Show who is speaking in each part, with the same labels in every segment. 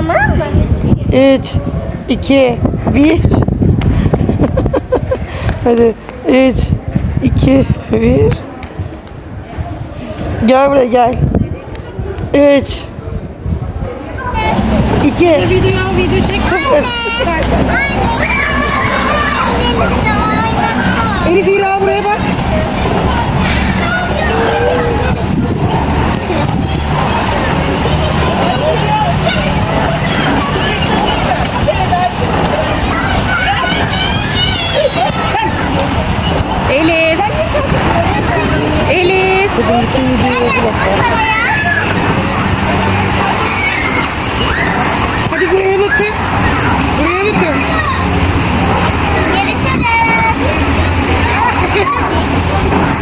Speaker 1: Tamam mı?
Speaker 2: 3, 2, 1. Hadi 3, 2, 1. Gel buraya gel. 3, 2,
Speaker 3: Video video çek.
Speaker 2: 0.
Speaker 3: Elif İra Elif. Hadi buraya bakın. Buraya bakın.
Speaker 1: Görüşürüz.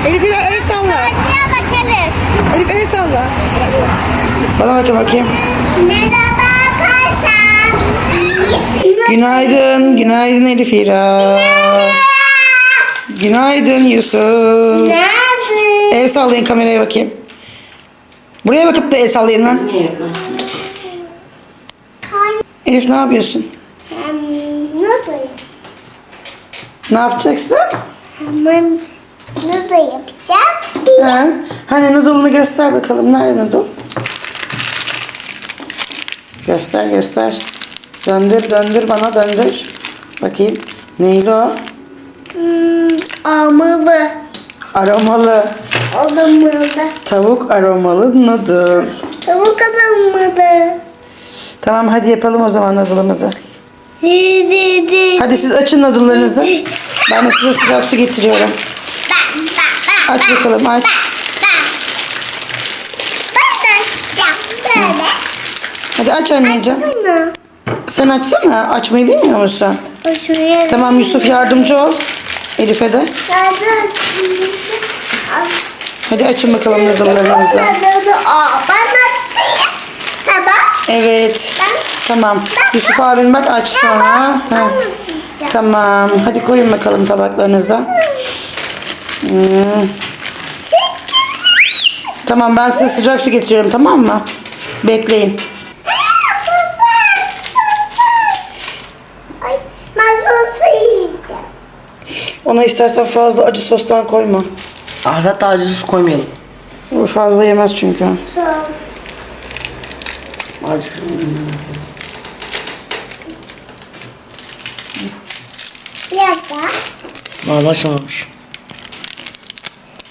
Speaker 3: Elif İra el salla.
Speaker 1: Karşıya bakalım.
Speaker 3: Elif el salla.
Speaker 2: Bana bakayım bakayım.
Speaker 1: Merhaba arkadaşlar.
Speaker 2: Günaydın, günaydın Elif İra. Günaydın Yusuf.
Speaker 1: Nerede?
Speaker 2: El sallayın kameraya bakayım. Buraya bakıp da el sallayın lan. Elif ne yapıyorsun?
Speaker 1: Nasıl?
Speaker 2: Ne yapacaksın?
Speaker 1: Hemen nasıl yapacağız?
Speaker 2: Ha? Hani noodle'ını göster bakalım. Nerede noodle? Göster göster. Döndür döndür bana döndür. Bakayım. Neyli o?
Speaker 1: Hmm, almalı.
Speaker 2: Aromalı.
Speaker 1: Alınmalı.
Speaker 2: Tavuk aromalı noodle.
Speaker 1: Tavuk alınmalı.
Speaker 2: Tamam hadi yapalım o zaman
Speaker 1: di.
Speaker 2: Hadi siz açın noodle'larınızı. Ben de size sıcak su getiriyorum. Aç bakalım aç. Hadi aç anneciğim.
Speaker 1: Açsana.
Speaker 2: Sen açsana. Açmayı bilmiyor musun?
Speaker 1: Şuraya.
Speaker 2: Tamam Yusuf yardımcı ol. Elif'e de.
Speaker 1: Nerede?
Speaker 2: Hadi açın bakalım noodle'larınızı. Evet. Tamam. Yusuf abin bak aç sonra. Ha. Tamam. Hadi koyun bakalım tabaklarınıza. Hmm. Tamam ben size sıcak su getiriyorum tamam mı? Bekleyin. Ona istersen fazla acı sostan koyma.
Speaker 4: Hatta acı sos koymayalım.
Speaker 2: Fazla yemez çünkü.
Speaker 4: Acı.
Speaker 1: Ya da
Speaker 4: Vallahi açamamış.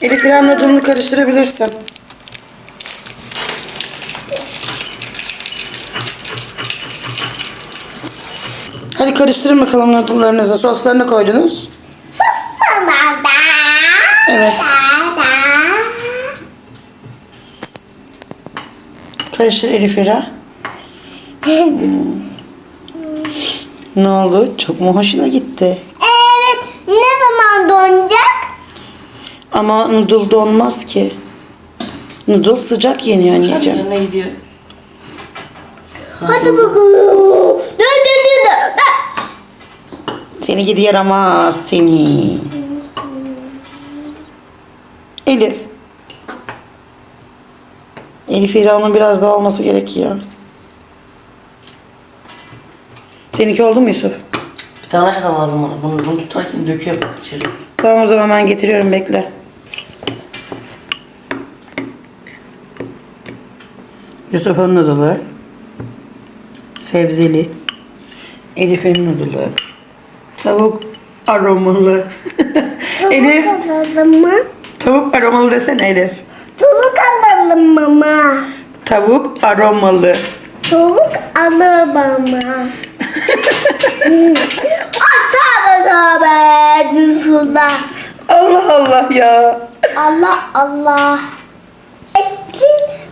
Speaker 2: Elif bir an noodle'ını karıştırabilirsin. Hadi karıştırın bakalım noodle'larınızı. Soslarını koydunuz.
Speaker 1: sos sana da.
Speaker 2: Evet. Karıştır Elif İra. Hmm. Ne oldu? Çok mu hoşuna gitti?
Speaker 1: Evet, ne zaman donacak?
Speaker 2: Ama noodle donmaz ki. Noodle sıcak yeniyor anneciğim.
Speaker 4: Yanına gidiyor.
Speaker 1: Hadi bakalım. Dur dur dur. dur.
Speaker 2: Seni gidi yaramaz seni. Elif. Elif İra'nın biraz daha olması gerekiyor. Seninki oldu mu Yusuf?
Speaker 4: Bir tane çatal lazım bana. Bunu, bunu tutarken döküyorum içeri.
Speaker 2: Tamam o zaman ben getiriyorum bekle. Yusuf'un noodle'ı. Sebzeli. Elif'in noodle'ı. Tavuk aromalı. Elif tavuk aromalı desene Elif.
Speaker 1: Alalım mama.
Speaker 2: Tavuk aromalı.
Speaker 1: Tavuk. Ay tövbe tövbe. Bismillah.
Speaker 2: Allah Allah ya.
Speaker 1: Allah Allah.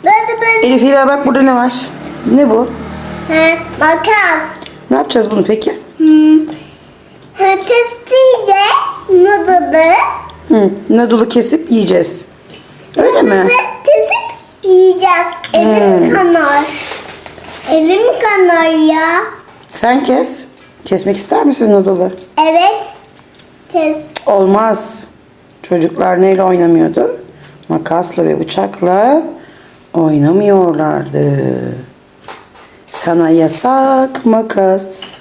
Speaker 1: Böyle böyle.
Speaker 2: Elif Hira bak burada ne var? Ne bu?
Speaker 1: He, makas.
Speaker 2: Ne yapacağız bunu peki?
Speaker 1: Hmm. He, testeyeceğiz. Noodle'ı.
Speaker 2: Hı, noodle'ı kesip yiyeceğiz. Öyle mi?
Speaker 1: Yiyeceğiz. Elim kanar. Elim kanar ya.
Speaker 2: Sen kes. Kesmek ister misin noodle'ı?
Speaker 1: Evet. Test.
Speaker 2: Olmaz. Çocuklar neyle oynamıyordu? Makasla ve bıçakla oynamıyorlardı. Sana yasak makas.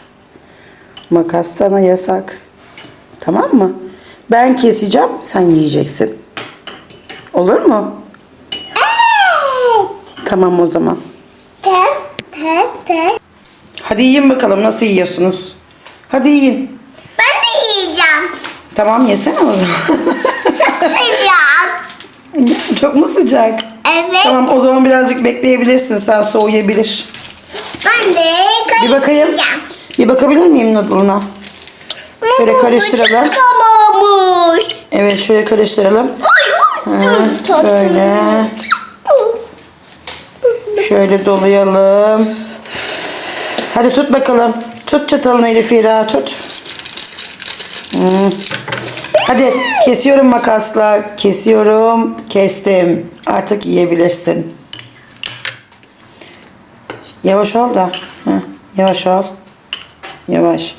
Speaker 2: Makas sana yasak. Tamam mı? Ben keseceğim, sen yiyeceksin. Olur mu? Tamam o zaman.
Speaker 1: Test, test, test.
Speaker 2: Hadi yiyin bakalım nasıl yiyorsunuz. Hadi yiyin.
Speaker 1: Ben de yiyeceğim.
Speaker 2: Tamam yesene o zaman.
Speaker 1: Çok sıcak.
Speaker 2: Çok mu sıcak?
Speaker 1: Evet.
Speaker 2: Tamam o zaman birazcık bekleyebilirsin sen soğuyabilir.
Speaker 1: Ben de
Speaker 2: Bir bakayım.
Speaker 1: karıştıracağım.
Speaker 2: Bir bakabilir miyim noodle'una? Şöyle karıştıralım.
Speaker 1: Çok olmuş.
Speaker 2: Evet şöyle karıştıralım.
Speaker 1: Oy, oy.
Speaker 2: Ha,
Speaker 1: Dur, tut.
Speaker 2: Böyle. Şöyle dolayalım. Hadi tut bakalım. Tut çatalını Elif İra tut. Hmm. Hadi kesiyorum makasla. Kesiyorum. Kestim. Artık yiyebilirsin. Yavaş ol da. Heh, yavaş ol. Yavaş.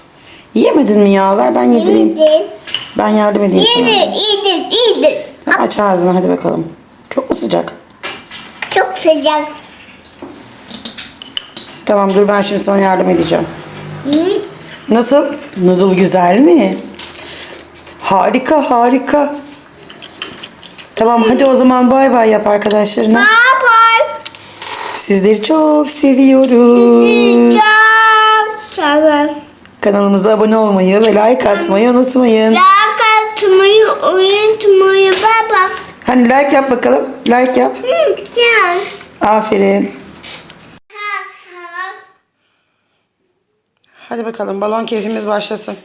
Speaker 2: Yiyemedin mi ya? Ver ben yedireyim.
Speaker 1: Yedim.
Speaker 2: Ben yardım edeyim sana.
Speaker 1: Yedim, yedim, yedim.
Speaker 2: Aç ağzını hadi bakalım. Çok mu sıcak?
Speaker 1: Çok sıcak.
Speaker 2: Tamam dur ben şimdi sana yardım edeceğim. Nasıl? Noodle güzel mi? Harika harika. Tamam hadi o zaman bay bay yap arkadaşlarına.
Speaker 1: Bye
Speaker 2: Sizleri çok seviyoruz.
Speaker 1: bye. Tamam.
Speaker 2: Kanalımıza abone olmayı ve like atmayı unutmayın.
Speaker 1: Like atmayı unutmayın baba.
Speaker 2: Hani like yap bakalım. Like yap.
Speaker 1: Hı, Yes.
Speaker 2: Aferin. Hadi bakalım balon keyfimiz başlasın.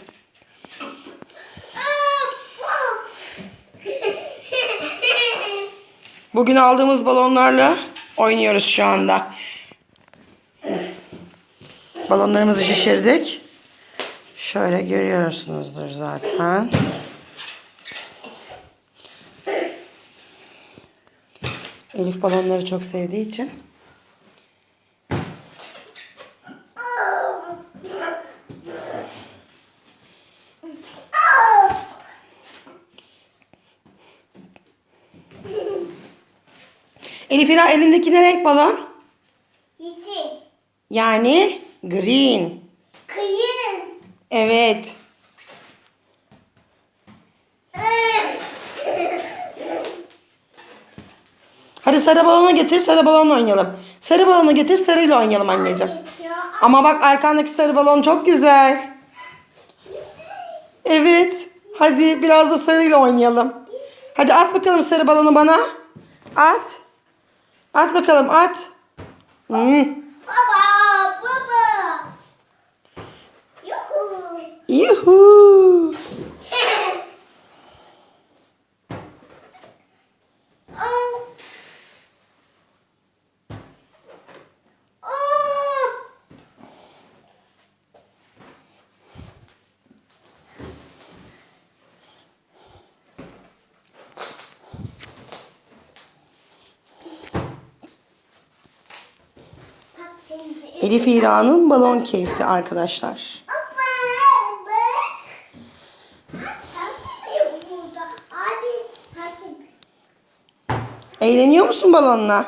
Speaker 2: Bugün aldığımız balonlarla oynuyoruz şu anda. Balonlarımızı şişirdik. Şöyle görüyorsunuzdur zaten. Elif balonları çok sevdiği için. Elif İra elindeki ne renk balon?
Speaker 1: Yeşil.
Speaker 2: Yani green.
Speaker 1: Kıyın.
Speaker 2: Evet. Hadi sarı balonu getir, sarı balonla oynayalım. Sarı balonu getir, sarıyla oynayalım anneciğim. Ama bak arkandaki sarı balon çok güzel. Evet. Hadi biraz da sarıyla oynayalım. Hadi at bakalım sarı balonu bana. At. At bakalım at. Hmm.
Speaker 1: Baba, baba.
Speaker 2: Elif İra'nın balon keyfi arkadaşlar. Eğleniyor musun balonla?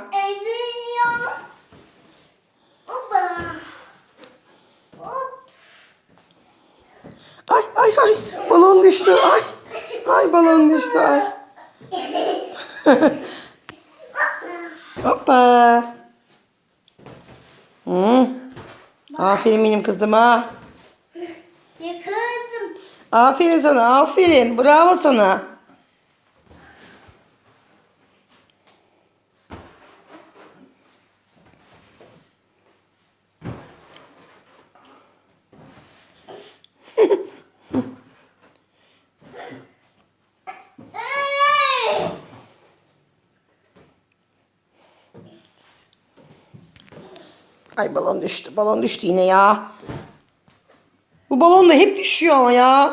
Speaker 1: Hop.
Speaker 2: Ay ay ay balon düştü ay. Ay balon düştü ay. Hoppa. Hı. Aferin benim kızıma.
Speaker 1: Yakaladım.
Speaker 2: Aferin sana aferin. Bravo sana. Ay balon düştü. Balon düştü yine ya. Bu balon da hep düşüyor ama ya.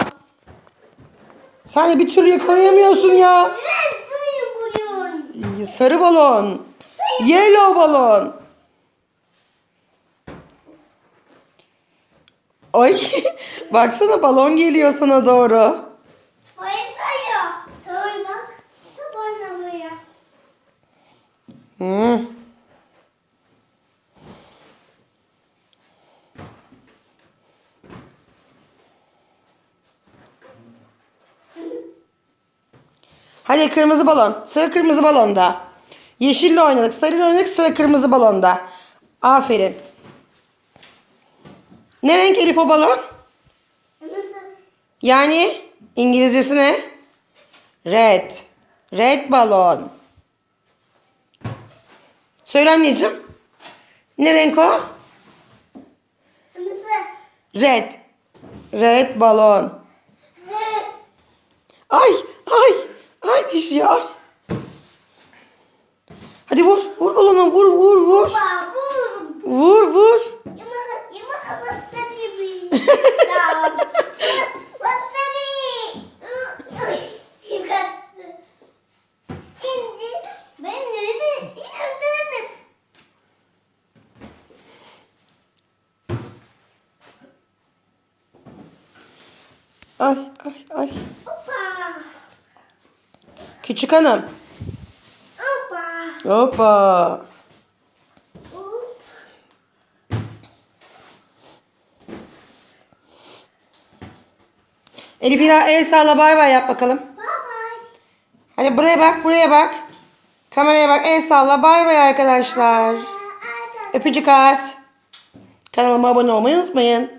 Speaker 2: Sen de bir türlü yakalayamıyorsun ya. Sarı balon. Yellow balon. Ay baksana balon geliyor sana doğru.
Speaker 1: Hayır yok. Tamam bak. Tamam buraya.
Speaker 2: Hı. Hadi kırmızı balon. Sıra kırmızı balonda. Yeşille oynadık. Sarıyla oynadık. Sıra kırmızı balonda. Aferin. Ne renk Elif o balon? Yani İngilizcesi ne? Red. Red balon. Söyle anneciğim. Ne renk o? Red. Red balon. Ay ay ay. Hadi vur vur balonu vur vur vur.
Speaker 1: Baba.
Speaker 2: Vur vur.
Speaker 1: Wasabi. Wasabi. Şimdi ben nerede? Nerede?
Speaker 2: Ay ay ay. Küçük hanım.
Speaker 1: Hoppa.
Speaker 2: Hoppa.
Speaker 1: Hop.
Speaker 2: Elif İla el salla bay bay yap bakalım.
Speaker 1: Bye bye.
Speaker 2: Hadi buraya bak buraya bak. Kameraya bak el salla bay bay arkadaşlar. Öpücük at. Kanalıma abone olmayı unutmayın.